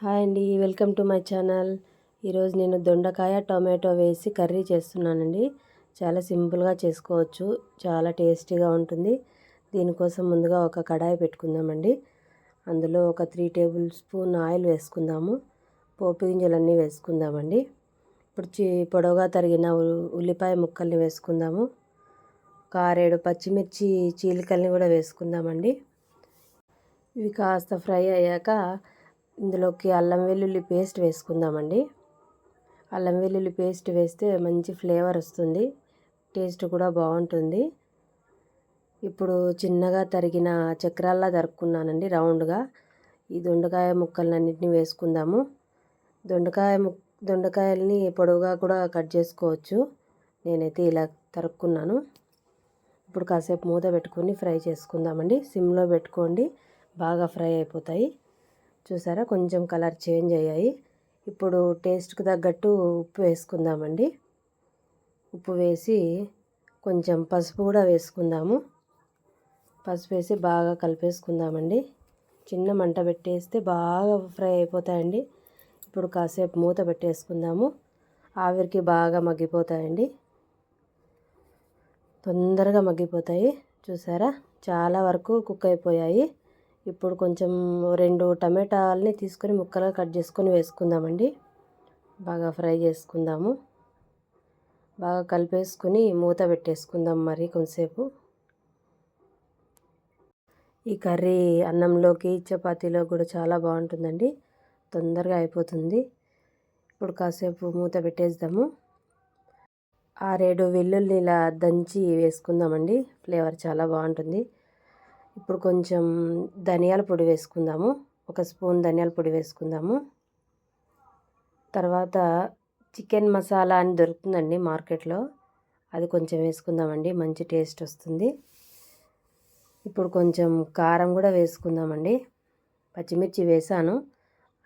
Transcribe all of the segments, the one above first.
Hi అండి welcome to my channel. ఈరోజు నేను దొండకాయ టొమాటో వేసి కర్రీ చేస్తున్నానండి. చాలా సింపుల్గా చేసుకోవచ్చు చాలా టేస్టీగా ఉంటుంది. దీనికోసం ముందుగా ఒక కడాయి పెట్టుకుందామండి. అందులో ఒక త్రీ టేబుల్ స్పూన్ ఆయిల్ వేసుకుందాము. పోపు గింజలన్నీ వేసుకుందామండి. ఇప్పుడు చి పొడవుగా తరిగిన ఉల్లిపాయ ముక్కల్ని వేసుకుందాము. కారేడు పచ్చిమిర్చి చీలికల్ని కూడా వేసుకుందామండి. ఇవి కాస్త ఫ్రై అయ్యాక ఇందులోకి అల్లం వెల్లుల్లి పేస్ట్ వేసుకుందామండి. అల్లం వెల్లుల్లి పేస్ట్ వేస్తే మంచి ఫ్లేవర్ వస్తుంది. టేస్ట్ కూడా బాగుంటుంది. ఇప్పుడు చిన్నగా తరిగిన చక్రాల్లా తరుక్కున్నానండి రౌండ్గా. ఈ దొండకాయ ముక్కలన్నింటినీ వేసుకుందాము. దొండకాయ ముక్ దొండకాయల్ని పొడవుగా కూడా కట్ చేసుకోవచ్చు. నేనైతే ఇలా తరుక్కున్నాను. ఇప్పుడు కాసేపు మూత పెట్టుకొని ఫ్రై చేసుకుందామండి. సిమ్లో పెట్టుకోండి. బాగా ఫ్రై అయిపోతాయి. చూసారా? కొంచెం కలర్ చేంజ్ అయ్యాయి. ఇప్పుడు టేస్ట్కి తగ్గట్టు ఉప్పు వేసుకుందామండి. ఉప్పు వేసి కొంచెం పసుపు కూడా వేసుకుందాము. పసుపు వేసి బాగా కలిపేసుకుందామండి. చిన్న మంట పెట్టేస్తే బాగా ఫ్రై అయిపోతాయండి. ఇప్పుడు కాసేపు మూత పెట్టేసుకుందాము. ఆవిరికి బాగా మగ్గిపోతాయండి. తొందరగా మగ్గిపోతాయి. చూసారా? చాలా వరకు కుక్ అయిపోయాయి. ఇప్పుడు కొంచెం రెండు టమాటాలని తీసుకొని ముక్కలుగా కట్ చేసుకొని వేసుకుందామండి. బాగా ఫ్రై చేసుకుందాము. బాగా కలిపేసుకుని మూత పెట్టేసుకుందాం మరి కొంతసేపు. ఈ కర్రీ అన్నంలోకి చపాతీలో కూడా చాలా బాగుంటుందండి. తొందరగా అయిపోతుంది. ఇప్పుడు కాసేపు మూత పెట్టేద్దాము. ఆరేడు వెల్లుల్లి ఇలా దంచి వేసుకుందామండి. ఫ్లేవర్ చాలా బాగుంటుంది. ఇప్పుడు కొంచెం ధనియాల పొడి వేసుకుందాము. ఒక స్పూన్ ధనియాల పొడి వేసుకుందాము. తర్వాత చికెన్ మసాలా అని దొరుకుతుందండి మార్కెట్లో. అది కొంచెం వేసుకుందామండి మంచి టేస్ట్ వస్తుంది. ఇప్పుడు కొంచెం కారం కూడా వేసుకుందామండి. పచ్చిమిర్చి వేసాను.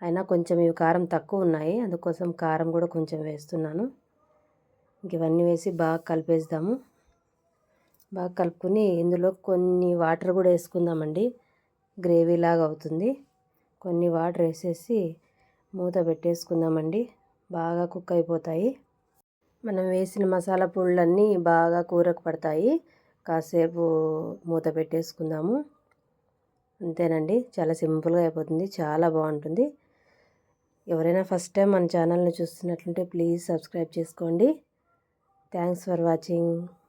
అయినా కొంచెం ఇవి కారం తక్కువ ఉన్నాయి అందుకోసం కారం కూడా కొంచెం వేస్తున్నాను. ఇంక ఇవన్నీ వేసి బాగా కలిపేద్దాము. బాగా కలుపుకొని ఇందులో కొన్ని వాటర్ కూడా వేసుకుందామండి. గ్రేవీ లాగా అవుతుంది. కొన్ని వాటర్ వేసేసి మూత పెట్టేసుకుందామండి. బాగా కుక్ అయిపోతాయి. మనం వేసిన మసాలా పొళ్ళన్నీ బాగా కూరకు పడతాయి. కాసేపు మూత పెట్టేసుకుందాము. అంతేనండి. చాలా సింపుల్గా అయిపోతుంది. చాలా బాగుంటుంది. ఎవరైనా ఫస్ట్ టైం మన ఛానల్ని చూస్తున్నట్లుంటే ప్లీజ్ సబ్స్క్రైబ్ చేసుకోండి. Thanks for watching.